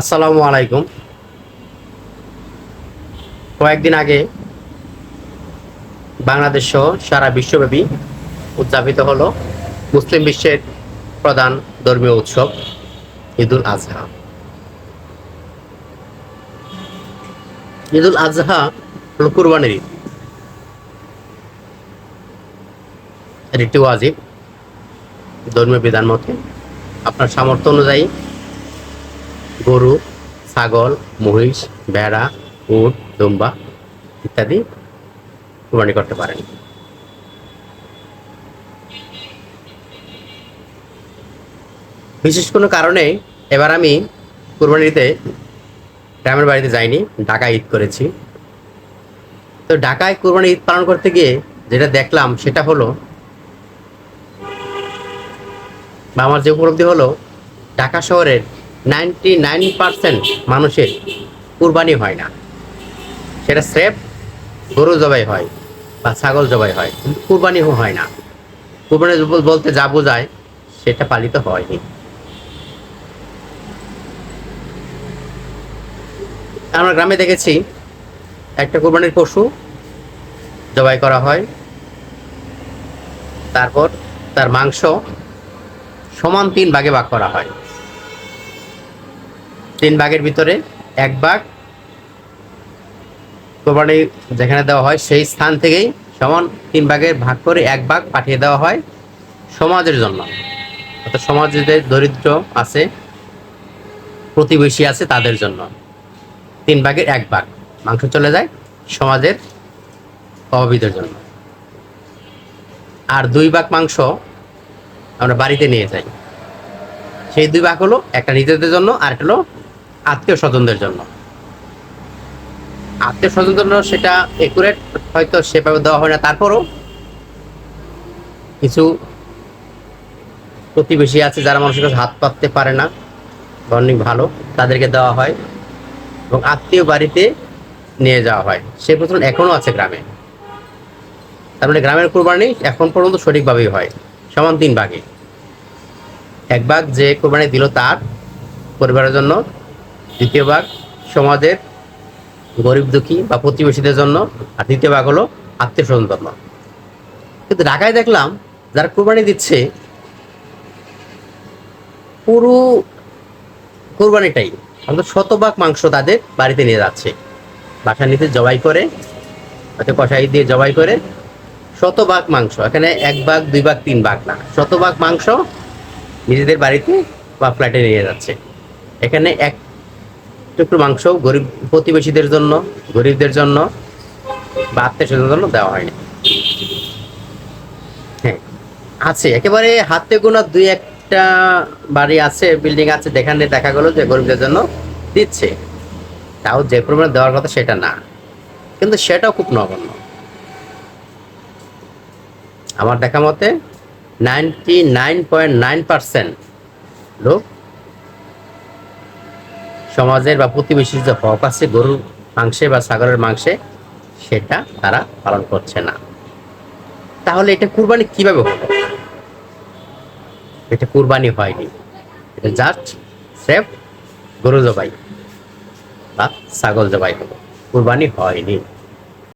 আসসালামু আলাইকুম। কয়েকদিন আগে বাংলাদেশ সহ সারা বিশ্বব্যাপী উদযাপিত হলো মুসলিম বিশ্বের প্রধান ধর্মীয় উৎসব ঈদুল আজহা। ঈদুল আজহা হলো কুরবানির ঈদ। একটি ওয়াজিব ধর্মীয় বিধান মতে আপনার সামর্থ্য অনুযায়ী গরু, ছাগল, মহিষ, ভেড়া, উট, দুম্বা ইত্যাদি কুরবানি করতে পারেন। বিশেষ কোনো কারণে এবার আমি কুরবানিতে গ্রামের বাড়িতে যাইনি, ঢাকায় ঈদ করেছি। তো ঢাকায় কুরবানি ঈদ পালন করতে গিয়ে যেটা দেখলাম সেটা হলো, বা আমার যে উপলব্ধি হলো, ঢাকা শহরের নাইনটি নাইন পার্সেন্ট মানুষের কুরবানি হয় না। সেটা স্রেফ গরু জবাই হয় বা ছাগল জবাই হয়, কিন্তু কুরবানি হয় না। কুরবানি বলতে যা বোঝায়, সেটা পালিত হয়নি। আমরা গ্রামে দেখেছি, একটা কোরবানির পশু জবাই করা হয়। তারপর তার মাংস সমান তিন ভাগে ভাগ করা হয়। তিন ভাগের ভিতরে এক ভাগ কোরবানি যেখানে দেওয়া হয়, সেই স্থান থেকেই সমান তিন ভাগের ভাগ করে এক ভাগ পাঠিয়ে দেওয়া হয় সমাজের জন্য। অর্থাৎ সমাজে যে দরিদ্র আছে, প্রতিবেশী আছে তাদের জন্য তিন ভাগের এক ভাগ মাংস চলে যায় সমাজের অভাবীদের জন্য। আর দুই ভাগ মাংস আমরা বাড়িতে নিয়ে যাই। সেই দুই ভাগ হলো একটা নিজেদের জন্য আর একটা হলো আত্মীয় স্বজনদের জন্য। আত্মীয় স্বজনদের জন্য সেটা একুরেট হয়তো সেভাবে দেওয়া হয় না। তারপরও কিছু প্রতিবেশী আছে যারা মানুষের কাছে হাত পাততে পারে না। অনেক ভালো, তাদেরকে দেওয়া হয় এবং আত্মীয় বাড়িতে নিয়ে যাওয়া হয়। সে প্রচলন এখনও আছে গ্রামে। তার মানে গ্রামের কোরবানি এখন পর্যন্ত সঠিকভাবেই হয়। সমান তিন ভাগে। এক ভাগ যে কোরবানি দিল তার পরিবারের জন্য দ্বিতীয় ভাগ সমাজের গরিব দুঃখী বা প্রতিবেশীদের জন্য আর দ্বিতীয় ভাগ হলো আত্মীয় স্বজন জন্য কিন্তু ঢাকায় দেখলাম যারা কোরবানি দিচ্ছে, পুরো কোরবানিটাই অন্তত শতভাগ মাংস তাদের বাড়িতে নিয়ে যাচ্ছে। বাসা নিতে জবাই করে হয়তো কষাই দিয়ে জবাই করে, শতভাগ মাংস। এখানে এক ভাগ, দুই ভাগ, তিন ভাগ না। শতভাগ মাংস নিজেদের বাড়িতে বা ফ্ল্যাটে নিয়ে যাচ্ছে। এখানে এক টুকরো মাংস গরিব প্রতিবেশীদের জন্য, গরিবদের জন্য বা আত্মীয় স্বজনের জন্য দেওয়া হয়নি। হ্যাঁ আছে। একেবারে হাতে গোনা দুই একটা বাড়ি আছে বিল্ডিং আছে যেখানে দেখা গেলো যে গরিবদের জন্য দিচ্ছে। তাও যে পরিমাণে দেওয়ার কথা সেটা না। কিন্তু সেটাও খুব নগণ্য। আমার দেখা মতে ninety nine point nine percent লোক সমাজের বা প্রতিবেশীর যে হক আছে, গরুর মাংসে বা ছাগলের মাংসে, সেটা তারা পালন করছে না। তাহলে এটা কুরবানি কীভাবে হলো? এটা কুরবানি হয়নি। এটা জাস্ট সেফ গরু জবাই বা ছাগল জবাই হলো। কুরবানি হয়নি।